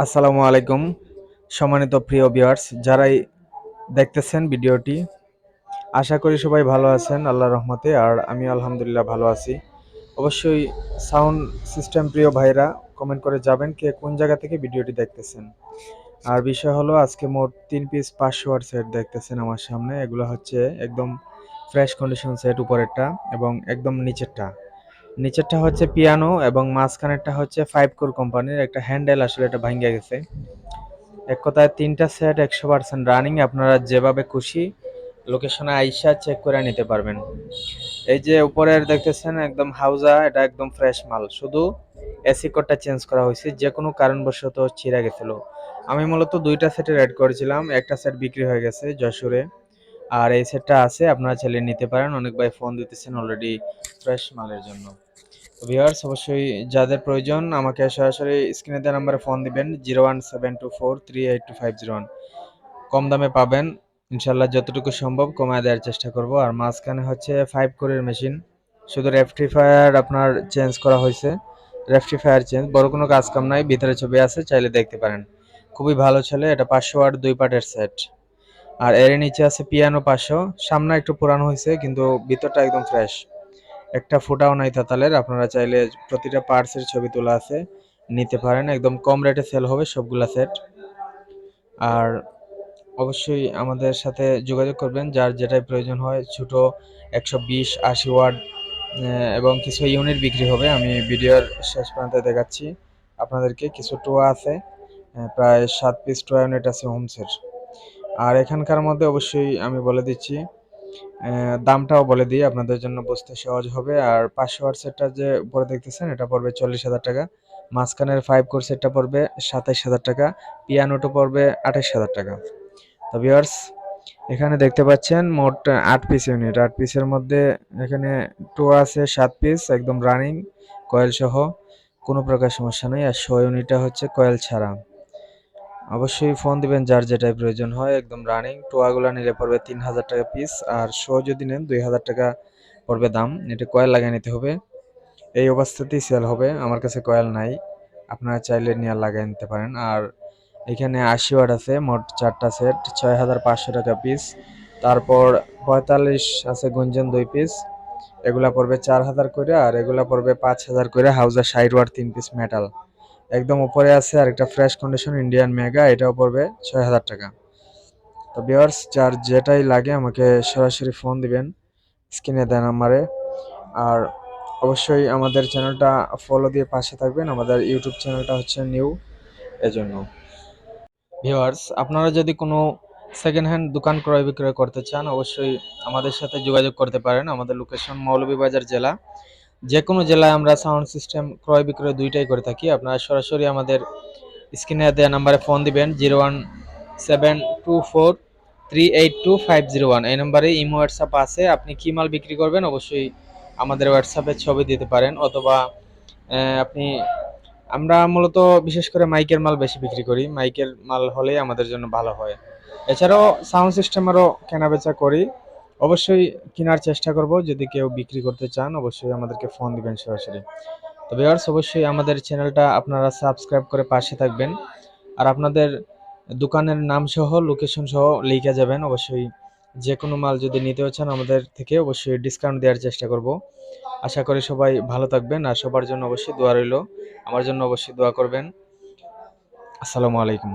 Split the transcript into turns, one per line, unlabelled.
আসসালামু আলাইকুম, সম্মানিত প্রিয় ভিউয়ার্স যারাই দেখতেছেন ভিডিওটি, আশা করি সবাই ভালো আছেন, আল্লাহর রহমতে, আর আমি আলহামদুলিল্লাহ ভালো আছি। অবশ্যই সাউন্ড সিস্টেম প্রিয় ভাইরা কমেন্ট করে যাবেন কে কোন জায়গা থেকে ভিডিওটি দেখতেছেন। আর বিষয় হলো, আজকে মোট তিন পিস পাঁচশো ওয়াট সেট দেখতেছেন আমার সামনে, এগুলো হচ্ছে একদম ফ্রেশ কন্ডিশন সেট উপরেরটা এবং একদম নিচেরটা। নিচেরটা হচ্ছে পিয়ানো এবং মাঝখানেরটা হচ্ছে ফাইভ কোর কোম্পানির একটা হ্যান্ডেল আসলে এটা ভাঙ্গে গেছে। এক কথায় তিনটা সেট একশো পার্সেন্ট রানিং আপনারা যেভাবে খুশি লোকেশনে আইসা চেক করে নিতে পারবেন। এই যে উপরের দেখতেছেন একদম হাউজা এটা একদম ফ্রেশ মাল। শুধু এসি কোডটা চেঞ্জ করা হয়েছে, যে কোনো কারণবশত ছিঁড়ে গেছিল। আমি মূলত দুইটা সেটে রেড করেছিলাম, একটা সেট বিক্রি হয়ে গেছে যশোরে। আর এই সেটটা আছে, আপনারা চাইলে নিতে পারেন। অনেক ভাই ফোন দিতেছেন অলরেডি ফ্রেশ মালের জন্য। ভিউয়ার্স অবশ্যই যাদের প্রয়োজন, আমাকে সরাসরি স্ক্রিনে দেওয়া নাম্বারে ফোন দিবেন zero one seven two four three eight two five zero one কম দামে পাবেন। ইনশাল্লাহ যতটুকু সম্ভব কমায় দেওয়ার চেষ্টা করব। আর মাঝখানে হচ্ছে ফাইভ কোরের মেশিন শুধু রেফট্রিফায়ার আপনার চেঞ্জ করা হয়েছে। রেফট্রিফায়ার চেঞ্জ বড় কোনো কাজ কাম নাই, ভিতরে ছবি আছে, চাইলে দেখতে পারেন। খুবই ভালো ছেলে, এটা পাঁচশো ওয়াট দুই পার্টের সেট আর এর নিচে আছে পিয়ানো পাঁচশো সামনে একটু পুরানো হয়েছে, কিন্তু ভিতরটা একদম ফ্রেশ একটা ফোটাও নাই তাতালের, আপনারা চাইলে প্রতিটা পার্টসের ছবি তোলা আছে। নিতে পারেন, একদম কম রেটে সেল হবে সবগুলা সেট আর অবশ্যই আমাদের সাথে যোগাযোগ করবেন, যার যেটাই প্রয়োজন হয়। ছোট একশো বিশ, আশি ওয়ার্ড এবং কিছু ইউনিট বিক্রি হবে। আমি ভিডিওর শেষ প্রান্তে দেখাচ্ছি। আপনাদেরকে কিছু টোয়া আছে প্রায় সাত পিস টোয়া ইউনিট আছে হোমসের আর এখানকার মধ্যে অবশ্যই আমি বলে দিচ্ছি দামটাও বলে দিই, আপনাদের জন্য বুঝতে সহজ হবে। আর পাঁচশো সেটটা যে উপরে দেখতেছেন, এটা পড়বে চল্লিশ হাজার টাকা। মাঝখানের ফাইভ কোর সেটটা পড়বে সাতাইশ হাজার টাকা পিয়ানোটা পড়বে আঠাইশ হাজার টাকা। তো ভিওয়ার্স এখানে দেখতে পাচ্ছেন মোট আট পিস ইউনিট আট পিসের মধ্যে এখানে টু আছে, সাত পিস একদম রানিং কয়েল সহ, কোনো প্রকার সমস্যা নেই। আর শো ইউনিটটা হচ্ছে কয়েল ছাড়া। অবশ্যই ফোন দিবেন যার যেটাই প্রয়োজন হয়, একদম রানিং টোয়াগুলো নিলে পড়বে তিন হাজার টাকা পিস আর শো যদি নেন দুই হাজার টাকা পড়বে দাম। এটা কয়েল লাগিয়ে নিতে হবে। এই অবস্থাতেই সেল হবে, আমার কাছে কয়েল নাই। আপনারা চাইলে নিয়ে লাগিয়ে নিতে পারেন। আর এখানে আশি ওয়াট আছে, মোট চারটা সেট ছয় হাজার পাঁচশো টাকা পিস তারপর পঁয়তাল্লিশ আছে গুঞ্জন দুই পিস এগুলা পড়বে চার হাজার করে আর এগুলা পড়বে পাঁচ হাজার করে। হাউজার ষাট ওয়াট তিন পিস মেটাল একদম উপরে আছে আর একটা ফ্রেশ কন্ডিশন ইন্ডিয়ান মেগা এটাও পড়বে ছয় হাজার টাকা। তো বিয়ার্স যার যেটাই লাগে আমাকে সরাসরি ফোন দিবেন স্ক্রিনে দেন নাম্বারে আর অবশ্যই আমাদের চ্যানেলটা ফলো দিয়ে পাশে থাকবেন, আমাদের ইউটিউব চ্যানেলটা হচ্ছে নিউ এজন্য। ভিওয়ার্স আপনারা যদি কোনো সেকেন্ড হ্যান্ড দোকান ক্রয় বিক্রয় করতে চান, অবশ্যই আমাদের সাথে যোগাযোগ করতে পারেন। আমাদের লোকেশন মৌলভীবাজার জেলা। যে কোনো জেলায় আমরা সাউন্ড সিস্টেম ক্রয় বিক্রয় দুইটাই করে থাকি। আপনারা সরাসরি আমাদের স্ক্রিনে দেওয়া নাম্বারে ফোন দিবেন zero one seven two four three eight two five zero one এই নাম্বারে ইমো, হোয়াটসঅ্যাপ আছে। আপনি কী মাল বিক্রি করবেন অবশ্যই আমাদের হোয়াটসঅ্যাপে ছবি দিতে পারেন। অথবা আপনি, আমরা মূলত বিশেষ করে মাইকের মাল বেশি বিক্রি করি। মাইকের মাল হলেই আমাদের জন্য ভালো হয়। এছাড়াও সাউন্ড সিস্টেমেরও কেনাবেচা করি। অবশ্যই কেনার চেষ্টা করব। যদি কেউ বিক্রি করতে চান, অবশ্যই আমাদেরকে ফোন দিবেন সরাসরি। তো ভিউয়ার্স অবশ্যই আমাদের চ্যানেলটা আপনারা সাবস্ক্রাইব করে পাশে থাকবেন। আর আপনাদের দোকানের নাম সহ লোকেশন সহ লিখে যাবেন। অবশ্যই যে কোনো মাল যদি নিতেও চান আমাদের থেকে, অবশ্যই ডিসকাউন্ট দেওয়ার চেষ্টা করব। আশা করি সবাই ভালো থাকবেন আর সবার জন্য অবশ্যই দোয়া রইল। আমার জন্য অবশ্যই দোয়া করবেন। আসসালামু আলাইকুম।